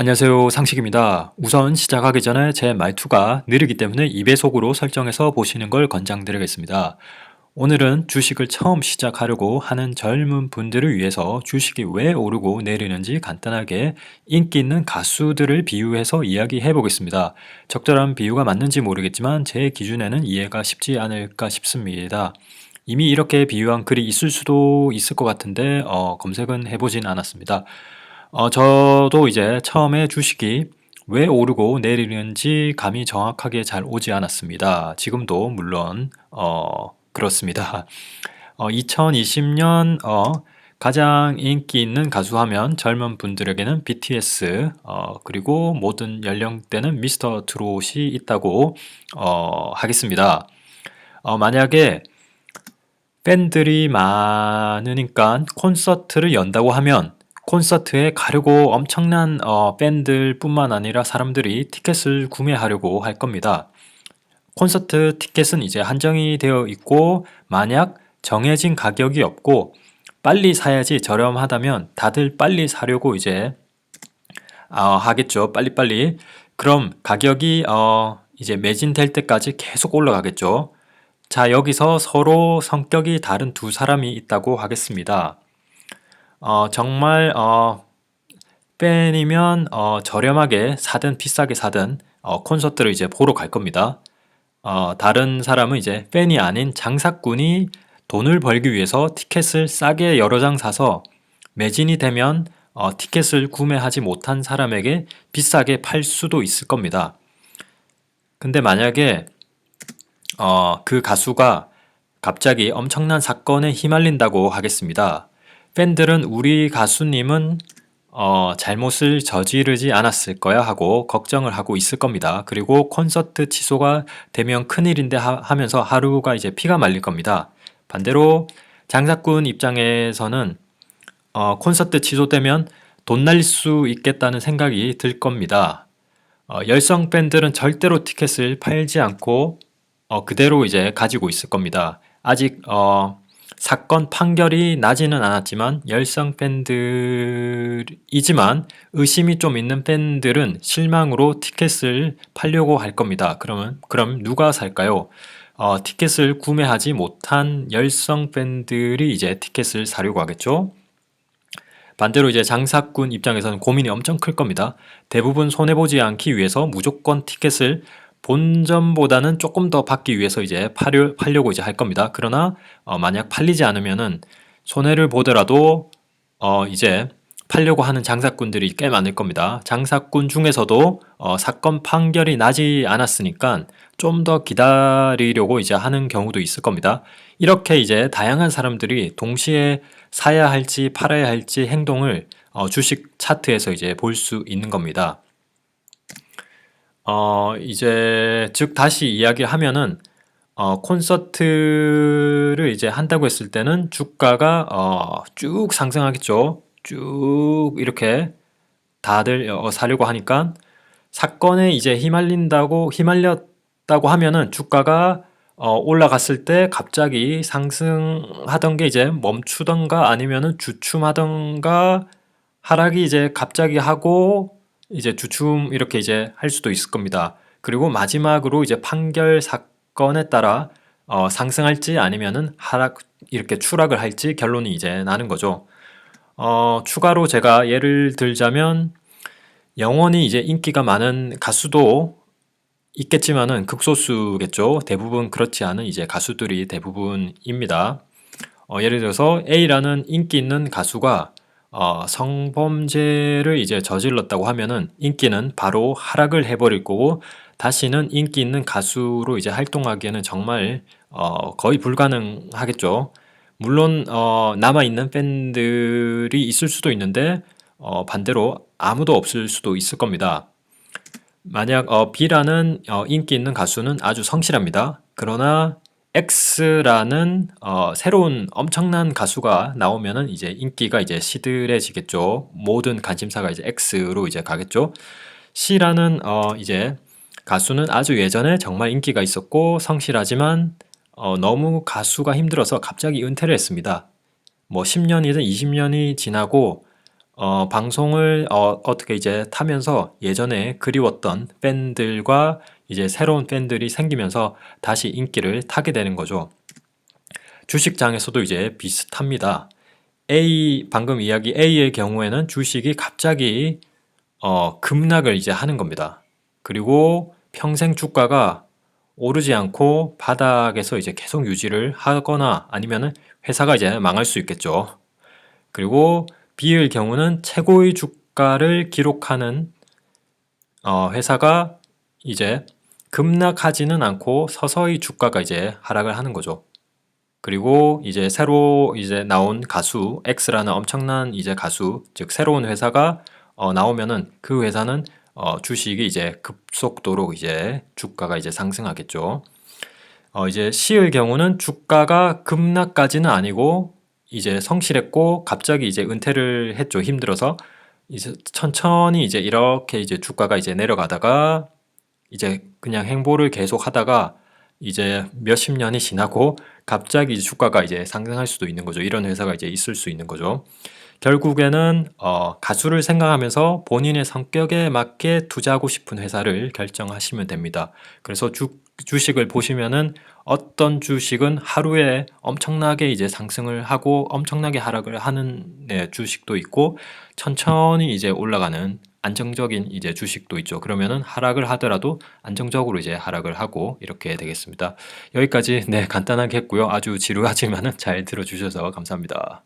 안녕하세요. 상식입니다. 우선 시작하기 전에 제 말투가 느리기 때문에 2배속으로 설정해서 보시는 걸 권장드리겠습니다. 오늘은 주식을 처음 시작하려고 하는 젊은 분들을 위해서 주식이 왜 오르고 내리는지 간단하게 인기 있는 가수들을 비유해서 이야기해 보겠습니다. 적절한 비유가 맞는지 모르겠지만 제 기준에는 이해가 쉽지 않을까 싶습니다. 이미 이렇게 비유한 글이 있을 수도 있을 것 같은데 어, 검색은 해보진 않았습니다. 어, 저도 이제 처음에 주식이 왜 오르고 내리는지 감이 정확하게 잘 오지 않았습니다. 지금도 물론 어, 그렇습니다. 어, 2020년 어, 가장 인기 있는 가수 하면 젊은 분들에게는 BTS 어, 그리고 모든 연령대는 미스터 트롯이 있다고 어, 하겠습니다. 어, 만약에 팬들이 많으니까 콘서트를 연다고 하면 콘서트에 가려고 엄청난 어, 밴들뿐만 아니라 사람들이 티켓을 구매하려고 할 겁니다. 콘서트 티켓은 이제 한정이 되어 있고 만약 정해진 가격이 없고 빨리 사야지 저렴하다면 다들 빨리 사려고 이제 어, 하겠죠. 빨리빨리. 그럼 가격이 어, 이제 매진될 때까지 계속 올라가겠죠. 자, 여기서 서로 성격이 다른 두 사람이 있다고 하겠습니다. 어, 정말 어, 팬이면 어, 저렴하게 사든 비싸게 사든 어, 콘서트를 이제 보러 갈 겁니다. 어, 다른 사람은 이제 팬이 아닌 장사꾼이 돈을 벌기 위해서 티켓을 싸게 여러 장 사서 매진이 되면 어, 티켓을 구매하지 못한 사람에게 비싸게 팔 수도 있을 겁니다. 근데 만약에 어, 그 가수가 갑자기 엄청난 사건에 휘말린다고 하겠습니다. 팬들은 우리 가수님은 어, 잘못을 저지르지 않았을 거야 하고 걱정을 하고 있을 겁니다. 그리고 콘서트 취소가 되면 큰일인데 하, 면서 하루가 이제 피가 말릴 겁니다. 반대로 장사꾼 입장에서는 어, 콘서트 취소되면 돈 날릴 수 있겠다는 생각이 들 겁니다. 어, 열성 팬들은 절대로 티켓을 팔지 않고 어, 그대로 이제 가지고 있을 겁니다. 아직 어, 사건 판결이 나지는 않았지만 열성 팬들이지만 의심이 좀 있는 팬들은 실망으로 티켓을 팔려고 할 겁니다. 그러면 그럼 누가 살까요? 어, 티켓을 구매하지 못한 열성 팬들이 이제 티켓을 사려고 하겠죠. 반대로 이제 장사꾼 입장에서는 고민이 엄청 클 겁니다. 대부분 손해보지 않기 위해서 무조건 티켓을 본점보다는 조금 더 받기 위해서 이제 팔려, 팔려고 이제 할 겁니다. 그러나 어, 만약 팔리지 않으면은 손해를 보더라도 어, 이제 팔려고 하는 장사꾼들이 꽤 많을 겁니다. 장사꾼 중에서도 어, 사건 판결이 나지 않았으니까 좀 더 기다리려고 이제 하는 경우도 있을 겁니다. 이렇게 이제 다양한 사람들이 동시에 사야 할지 팔아야 할지 행동을 어, 주식 차트에서 이제 볼 수 있는 겁니다. 어, 이제 즉 다시 이야기하면은 어, 콘서트를 이제 한다고 했을 때는 주가가 어, 쭉 상승하겠죠. 쭉 이렇게 다들 어, 사려고 하니까 사건에 이제 휘말린다고 휘말렸다고 하면은 주가가 어, 올라갔을 때 갑자기 상승하던 게 이제 멈추던가 아니면은 주춤하던가 하락이 이제 갑자기 하고 이제 주춤 이렇게 이제 할 수도 있을 겁니다. 그리고 마지막으로 이제 판결 사건에 따라 어, 상승할지 아니면은 하락 이렇게 추락을 할지 결론이 이제 나는 거죠. 어, 추가로 제가 예를 들자면 영원히 이제 인기가 많은 가수도 있겠지만은 극소수겠죠. 대부분 그렇지 않은 이제 가수들이 대부분입니다. 어, 예를 들어서 A라는 인기 있는 가수가 어, 성범죄를 이제 저질렀다고 하면은 인기는 바로 하락을 해버릴 거고 다시는 인기 있는 가수로 이제 활동하기에는 정말 어, 거의 불가능하겠죠. 물론 어, 남아 있는 팬들이 있을 수도 있는데 어, 반대로 아무도 없을 수도 있을 겁니다. 만약 어, B라는 어, 인기 있는 가수는 아주 성실합니다. 그러나 X라는 어, 새로운 엄청난 가수가 나오면은 이제 인기가 이제 시들해지겠죠. 모든 관심사가 이제 X로 이제 가겠죠. C라는 어, 이제 가수는 아주 예전에 정말 인기가 있었고 성실하지만 어, 너무 가수가 힘들어서 갑자기 은퇴를 했습니다. 뭐 10년이든 20년이 지나고 어, 방송을 어, 어떻게 이제 타면서 예전에 그리웠던 팬들과 이제 새로운 팬들이 생기면서 다시 인기를 타게 되는 거죠. 주식장에서도 이제 비슷합니다. A 방금 이야기 A의 경우에는 주식이 갑자기 어, 급락을 이제 하는 겁니다. 그리고 평생 주가가 오르지 않고 바닥에서 이제 계속 유지를 하거나 아니면은 회사가 이제 망할 수 있겠죠. 그리고 B의 경우는 최고의 주가를 기록하는 어, 회사가 이제 급락하지는 않고 서서히 주가가 이제 하락을 하는 거죠. 그리고 이제 새로 이제 나온 가수 X라는 엄청난 이제 가수 즉 새로운 회사가 어, 나오면은 그 회사는 어, 주식이 이제 급속도로 이제 주가가 이제 상승하겠죠. 어, 이제 C의 경우는 주가가 급락까지는 아니고 이제 성실했고 갑자기 이제 은퇴를 했죠. 힘들어서 이제 천천히 이제 이렇게 이제 주가가 이제 내려가다가 이제 그냥 행보를 계속 하다가 이제 몇십 년이 지나고 갑자기 주가가 이제 상승할 수도 있는 거죠. 이런 회사가 이제 있을 수 있는 거죠. 결국에는 어, 가수를 생각하면서 본인의 성격에 맞게 투자하고 싶은 회사를 결정하시면 됩니다. 그래서 주, 주식을 보시면은 어떤 주식은 하루에 엄청나게 이제 상승을 하고 엄청나게 하락을 하는 네, 주식도 있고 천천히 이제 올라가는 안정적인 이제 주식도 있죠. 그러면은 하락을 하더라도 안정적으로 이제 하락을 하고 이렇게 되겠습니다. 여기까지 네 간단하게 했고요. 아주 지루하지만은 잘 들어주셔서 감사합니다.